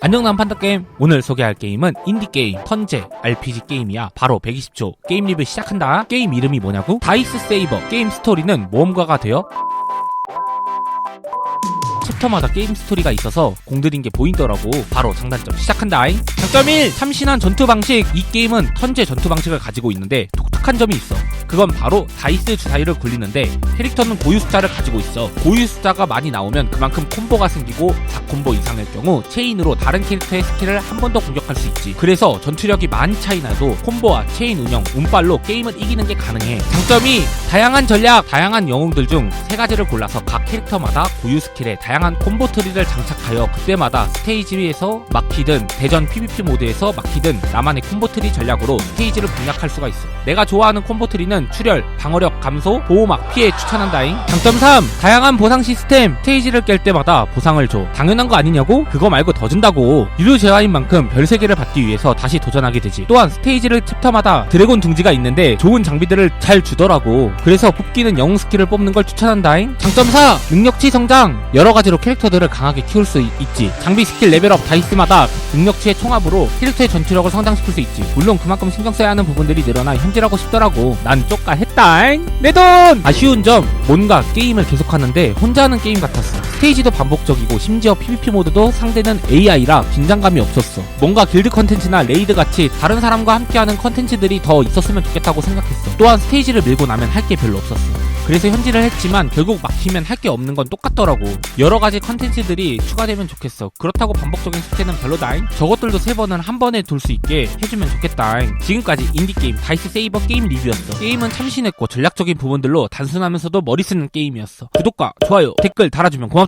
안녕 난 판다 게임. 오늘 소개할 게임은 인디게임 턴제 RPG 게임이야. 바로 120초 게임 리뷰 시작한다. 게임 이름이 뭐냐고? 다이스 세이버 게임 스토리는 모험가가 되어 챕터마다 게임 스토리가 있어서 공들인 게 보이더라고. 바로 장단점 시작한다잉. 장점 1 참신한 전투 방식. 이 게임은 턴제 전투 방식을 가지고 있는데 독특한 점이 있어 그건 바로 다이스 주사위를 굴리는데 캐릭터는 고유 숫자를 가지고 있어. 고유 숫자가 많이 나오면 그만큼 콤보가 생기고 4콤보 이상일 경우 체인으로 다른 캐릭터의 스킬을 한 번 더 공격할 수 있지. 그래서 전투력이 많이 차이 나도 콤보와 체인 운영 운빨로 게임을 이기는 게 가능해. 장점이 다양한 전략 다양한 영웅들 중 세 가지를 골라서 각 캐릭터마다 고유 스킬에 다양한 콤보 트리를 장착하여 그때마다 스테이지에서 막히든 대전 PVP 모드에서 막히든 나만의 콤보 트리 전략으로 스테이지를 공략할 수가 있어. 내가 좋아하는 콤보 트리는 출혈, 방어력 감소, 보호막, 피해 추천한다잉. 장점 3 다양한 보상 시스템. 스테이지를 깰 때마다 보상을 줘. 당연한 거 아니냐고? 그거 말고 더 준다고. 유료 재화인 만큼 별 3개를 받기 위해서 다시 도전하게 되지. 또한 스테이지를 챕터마다 드래곤 둥지가 있는데 좋은 장비들을 잘 주더라고. 그래서 뽑기는 영웅 스킬을 뽑는 걸 추천한다잉. 장점 4 능력치 성장. 여러 가지로 캐릭터들을 강하게 키울 수 있, 지. 장비 스킬 레벨업 다이스마다 능력치의 총합으로 캐릭터의 전투력을 성장시킬 수 있지. 물론 그만큼 신경 써야 하는 부분들이 늘어나 현질하고 싶더라고. 난 쪽가 했다잉? 내 돈! 아쉬운 점 뭔가 게임을 계속하는데 혼자 하는 게임 같았어 스테이지도 반복적이고 심지어 PVP 모드도 상대는 AI라 긴장감이 없었어. 뭔가 길드 컨텐츠나 레이드 같이 다른 사람과 함께하는 컨텐츠들이 더 있었으면 좋겠다고 생각했어. 또한 스테이지를 밀고 나면 할 게 별로 없었어. 그래서 현질을 했지만 결국 막히면 할 게 없는 건 똑같더라고. 여러 가지 컨텐츠들이 추가되면 좋겠어. 그렇다고 반복적인 스테는 별로다잉? 저것들도 세 번은 한 번에 돌 수 있게 해주면 좋겠다잉. 지금까지 인디게임 다이스 세이버 게임 리뷰였어. 게임은 참신했고 전략적인 부분들로 단순하면서도 머리 쓰는 게임이었어. 구독과 좋아요 댓글 달아주면 고맙